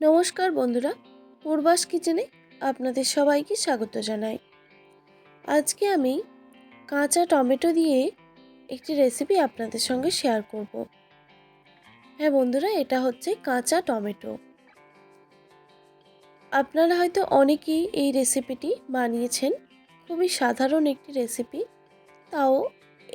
নমস্কার বন্ধুরা, পূর্বাস কিচেনে আপনাদের সবাইকে স্বাগত জানাই। আজকে আমি কাঁচা টমেটো দিয়ে একটি রেসিপি আপনাদের সঙ্গে শেয়ার করব। হ্যাঁ বন্ধুরা, এটা হচ্ছে কাঁচা টমেটো। আপনারা হয়তো অনেকেই এই রেসিপিটি বানিয়েছেন, খুবই সাধারণ একটি রেসিপি তাও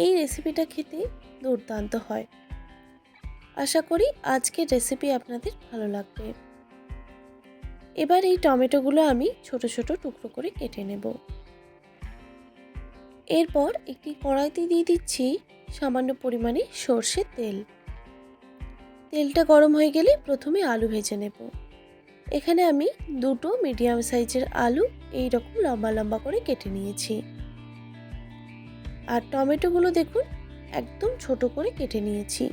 এই রেসিপিটা খেতে দুর্দান্ত হয়। আশা করি আজকের রেসিপি আপনাদের ভালো লাগবে। এবার এই টমেটোগুলো আমি ছোট ছোট টুকরো করে কেটে নেব। এরপর একটি কড়াইতে দিয়ে দিচ্ছি সামান্য পরিমাণে সর্ষের তেল। তেলটা গরম হয়ে গেলে প্রথমে আলু ভেজে নেব। এখানে আমি দুটো মিডিয়াম সাইজের আলু এই রকম লম্বা লম্বা করে কেটে নিয়েছি। আর টমেটোগুলো দেখুন একদম ছোট করে কেটে নিয়েছি।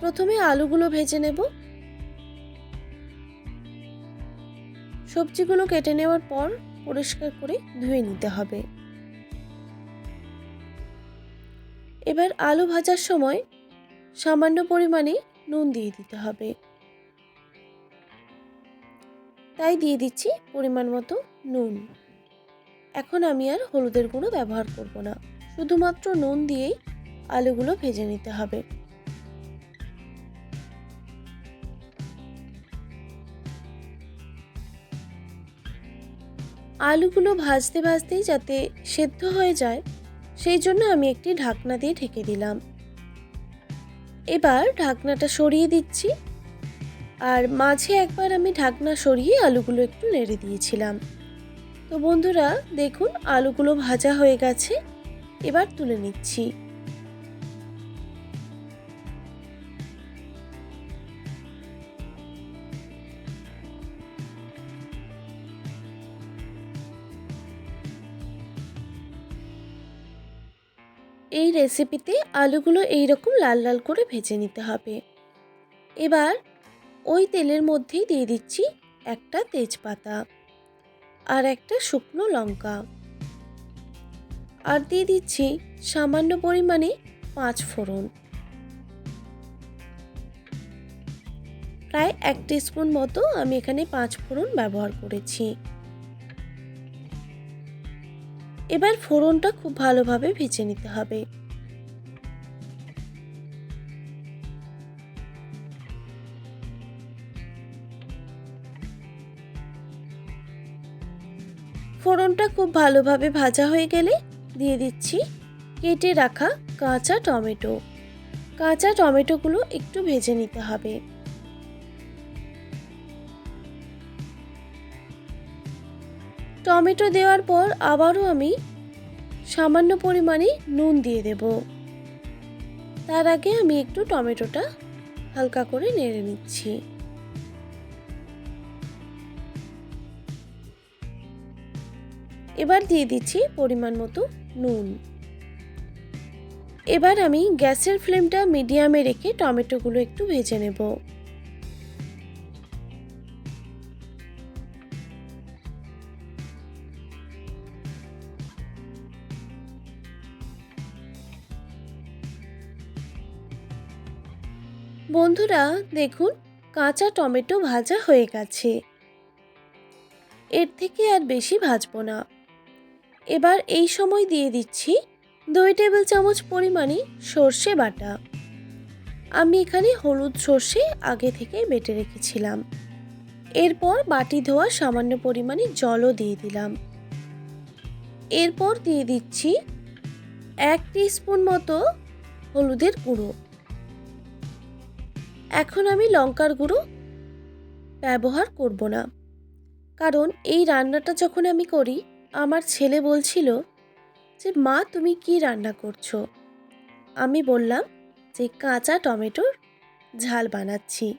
প্রথমে আলুগুলো ভেজে নেব। সবজিগুলো কেটে নেওয়ার পর পরিষ্কার করে ধুয়ে নিতে হবে। এবার আলু ভাজার সময় সামান্য পরিমাণে নুন দিয়ে দিতে হবে। তাই দিয়ে দিচ্ছি পরিমাণ মতো নুন। এখন আমি আর হলুদের গুঁড়ো ব্যবহার করব না। শুধুমাত্র নুন দিয়েই আলুগুলো ভেজে নিতে হবে। আলুগুলো ভাজতে ভাজতেই যাতে সেদ্ধ হয়ে যায়, সেই জন্য আমি একটি ঢাকনা দিয়ে ঢেকে দিলাম। এবার ঢাকনাটা সরিয়ে দিচ্ছি আর মাঝে একবার আমি ঢাকনা সরিয়ে আলুগুলো একটু নেড়ে দিয়েছিলাম। তো বন্ধুরা, দেখুন, আলুগুলো ভাজা হয়ে গেছে। এবার তুলে নিচ্ছি। এই রেসিপিতে আলুগুলো এই রকম লাল লাল করে ভেজে নিতে হবে। এবার ওই তেলের মধ্যেই দিয়ে দিচ্ছি একটা তেজপাতা আর একটা শুকনো লঙ্কা। আর দিয়ে দিচ্ছি সামান্য পরিমাণে পাঁচ ফোড়ন। প্রায় এক স্পুন মতো আমি এখানে পাঁচ ফোড়ন ব্যবহার করেছি। এবার ফোড়নটা খুব ভালোভাবে ভেজে নিতে হবে। ফোড়নটা খুব ভালোভাবে ভাজা হয়ে গেলে দিয়ে দিচ্ছি কেটে রাখা কাঁচা টমেটো। কাঁচা টমেটোগুলো একটু ভেজে নিতে হবে। টমেটো দেওয়ার পর আবারও আমি সামান্য পরিমাণে নুন দিয়ে দেব। তার আগে আমি একটু টমেটোটা হালকা করে নেড়ে নিচ্ছি। এবার দিয়ে দিচ্ছি পরিমাণ মতো নুন। এবার আমি গ্যাসের ফ্লেমটা মিডিয়ামে রেখে টমেটোগুলো একটু ভেজে নেব। বন্ধুরা, দেখুন, কাঁচা টমেটো ভাজা হয়ে গেছে। এর থেকে আর বেশি ভাজবো না। এবার এই সময় দিয়ে দিচ্ছি দুই টেবিল চামচ পরিমাণে সর্ষে বাটা। আমি এখানে হলুদ সর্ষে আগে থেকে বেটে রেখেছিলাম। এরপর বাটি ধোয়া সামান্য পরিমাণে জলও দিয়ে দিলাম। এরপর দিয়ে দিচ্ছি এক স্পুন মতো হলুদের গুঁড়ো। এখন আমি লঙ্কার গুঁড়ো ব্যবহার করব না। কারণ এই রান্নাটা যখন আমি করি, আমার ছেলে বলছিল যে, মা, তুমি কি রান্না করছ? আমি বললাম যে, কাঁচা টমেটোর ঝাল বানাচ্ছি।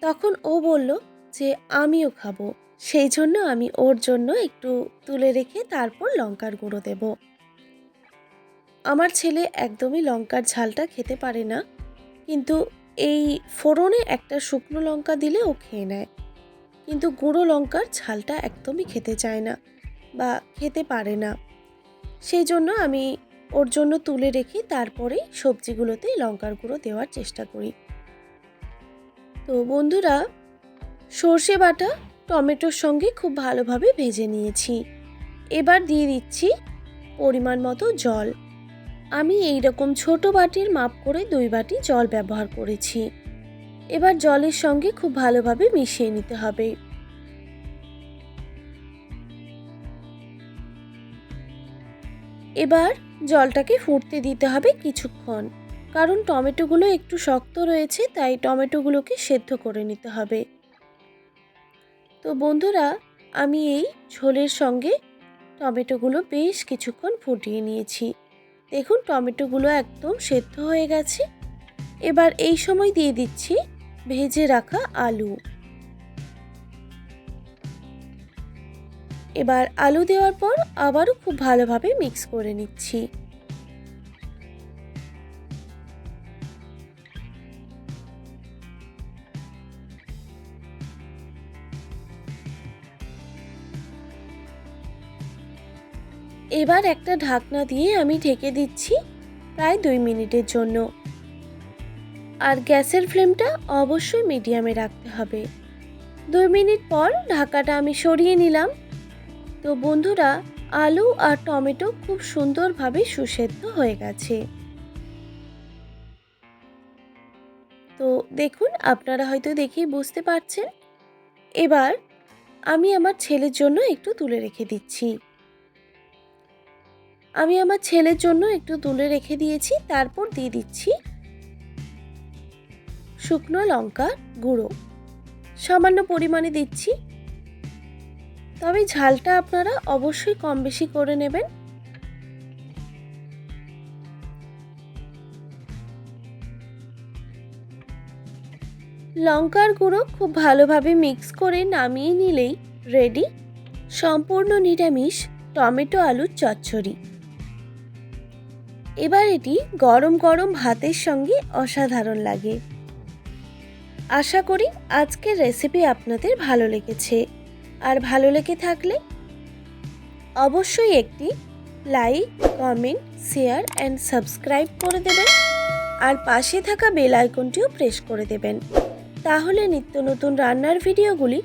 তখন ও বলল যে, আমিও খাব। সেই জন্য আমি ওর জন্য একটু তুলে রেখে তারপর লঙ্কার গুঁড়ো দেব। আমার ছেলে একদমই লঙ্কার ঝালটা খেতে পারে না। কিন্তু এই ফোড়নে একটা শুকনো লঙ্কা দিলে ও খেয়ে নেয়। কিন্তু গুঁড়ো লঙ্কার ঝালটা একদমই খেতে চায় না বা খেতে পারে না। সেই জন্য আমি ওর জন্য তুলে রেখে তারপরে সবজিগুলোতে লঙ্কার গুঁড়ো দেওয়ার চেষ্টা করি। তো বন্ধুরা, সর্ষে বাটা টমেটোর সঙ্গে খুব ভালোভাবে ভেজে নিয়েছি। এবার দিয়ে দিচ্ছি পরিমাণ মতো জল। আমি এই রকম ছোট বাটির মাপ করে দুই বাটি জল ব্যবহার করেছি। এবার জলের সঙ্গে খুব ভালোভাবে মিশিয়ে নিতে হবে। এবার জলটাকে ফুটতে দিতে হবে কিছুক্ষণ, কারণ টমেটোগুলো একটু শক্ত রয়েছে, তাই টমেটোগুলোকে সেদ্ধ করে নিতে হবে। তো বন্ধুরা, আমি এই ঝোলের সঙ্গে টমেটোগুলো বেশ কিছুক্ষণ ফুটিয়ে নিয়েছি। দেখুন টমেটোগুলো একদম সেদ্ধ হয়ে গেছে। এবার এই সময় দিয়ে দিচ্ছি ভেজে রাখা আলু। এবার আলু দেওয়ার পর আবারও খুব ভালোভাবে মিক্স করে নিচ্ছি। এবার একটা ঢাকনা দিয়ে আমি ঢেকে দিচ্ছি প্রায় দুই মিনিটের জন্য। আর গ্যাসের ফ্লেমটা অবশ্যই মিডিয়ামে রাখতে হবে। দুই মিনিট পর ঢাকাটা আমি সরিয়ে নিলাম। তো বন্ধুরা, আলু আর টমেটো খুব সুন্দরভাবে সুসেদ্ধ হয়ে গেছে। তো দেখুন, আপনারা হয়তো দেখেই বুঝতে পারছেন। এবার আমি আমার ছেলের জন্য একটু তুলে রেখে দিচ্ছি। আমি আমার ছেলের জন্য একটু তুলে রেখে দিয়েছি, তারপর দিয়ে দিচ্ছি শুকনো লঙ্কা গুঁড়ো। সামান্য পরিমাণে দিচ্ছি। তবে ঝালটা আপনারা অবশ্যই কম বেশি করে নেবেন। লঙ্কার গুঁড়ো খুব ভালোভাবে মিক্স করে নামিয়ে নিলেই রেডি। সম্পূর্ণ নিরামিষ টমেটো আলুর চচ্চড়ি। এবার এটি গরম গরম ভাতের সঙ্গে অসাধারণ লাগে। আশা করি আজকের রেসিপি আপনাদের ভালো লেগেছে। আর ভালো লেগে থাকলে অবশ্যই একটি like comment share and subscribe করে দেবেন। আর পাশে থাকা বেল আইকনটিও প্রেস করে দেবেন। তাহলে নিত্য নতুন রান্নার ভিডিওগুলি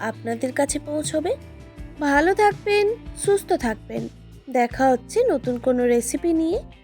আপনাদের কাছে পৌঁছবে। ভালো থাকবেন, সুস্থ থাকবেন। দেখা হচ্ছে নতুন কোনো রেসিপি নিয়ে।